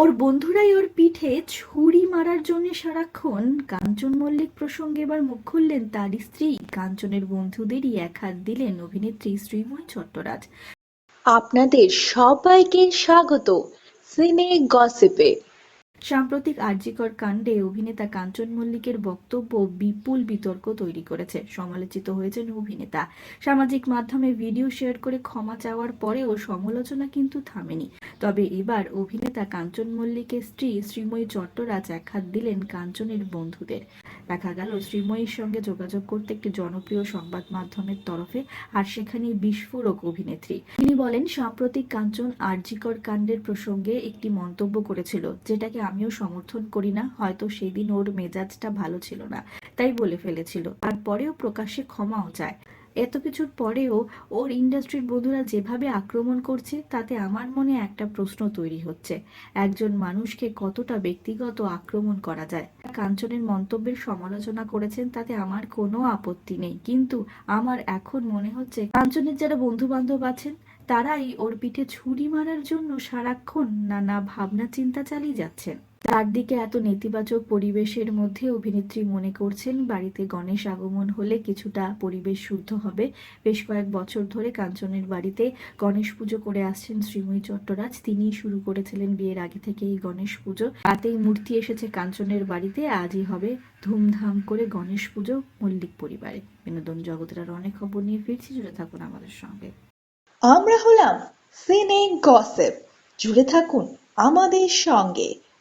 ওর বন্ধুরাই ওর পিঠে ছুরি মারার জন্য সারাক্ষণ কাঞ্চন মল্লিক প্রসঙ্গে এবার মুখ খুললেন তার স্ত্রী। কাঞ্চনের বন্ধুদেরই এক হাত দিলেন অভিনেত্রী শ্রীময় চট্টরাজ। আপনাদের সবাইকে স্বাগত সিনে গসিপে। সাম্প্রতিক আরজিকর কাণ্ডে অভিনেতা কাঞ্চন মল্লিকের বক্তব্য বিপুল বিতর্ক তৈরি করেছে। সমালোচিত হয়েছেন অভিনেতা। সামাজিক মাধ্যমে ভিডিও শেয়ার করে ক্ষমা চাওয়ার পরেও সমালোচনা কিন্তু থামেনি। তবে এবার অভিনেতা কাঞ্চন মল্লিকের স্ত্রী শ্রীময়ী চট্টরাজ এক হাত দিলেন কাঞ্চনের বন্ধুদের। দেখা গেল শ্রীময়ীর সঙ্গে যোগাযোগ করতে একটি জনপ্রিয় সংবাদ মাধ্যমের তরফে, আর সেখানে বিস্ফোরক অভিনেত্রী। তিনি বলেন, সাম্প্রতিক কাঞ্চন আরজিকর কাণ্ডের প্রসঙ্গে একটি মন্তব্য করেছিল, যেটাকে আমিও সমর্থন করি না, হয়তো সেদিন ওর মেজাজটা ভালো ছিল না। তাই বলে ফেলেছিল। তারপরেও প্রকাশ্যে ক্ষমাও চায়। এত কিছুর পরেও ওর ইন্ডাস্ট্রির বন্ধুরা যেভাবে আক্রমণ করছে, তাতে আমার মনে একটা প্রশ্ন তৈরি হচ্ছে। একজন মানুষকে কতটা ব্যক্তিগত আক্রমণ করা যায়? কাঞ্চনের মন্তব্যের সমালোচনা করেছেন, তাতে আমার কোনো আপত্তি নেই। কিন্তু আমার এখন মনে হচ্ছে, কাঞ্চনের যারা বন্ধু বান্ধব আছেন, তারাই ওর পিঠে ছুরি মারার জন্য সারাক্ষণ নানা ভাবনা চিন্তা চালিয়ে যাচ্ছেন। চারদিকে এত নেতিবাচক পরিবেশের মধ্যে অভিনেত্রী মনে করছেন, বাড়িতে গণেশ আগমন হলে কিছুটা পরিবেশ শুদ্ধ হবে। বেশ কয়েক বছর ধরে কাঞ্চনের বাড়িতে গণেশ পুজো করে আসছেন শ্রীময়ী চট্টরাজ। তিনিই শুরু করেছিলেন বিয়ের আগে থেকে এই গণেশ পুজো। তাতেই মূর্তি এসেছে কাঞ্চনের বাড়িতে। আজই হবে ধুমধাম করে গণেশ পুজো মল্লিক পরিবারে। বিনোদন জগতের আর অনেক খবর নিয়ে ফিরছি, জুড়ে থাকুন আমাদের সঙ্গে। আমরা হলাম সিনে গসিপ। জুড়ে থাকুন আমাদের সঙ্গে।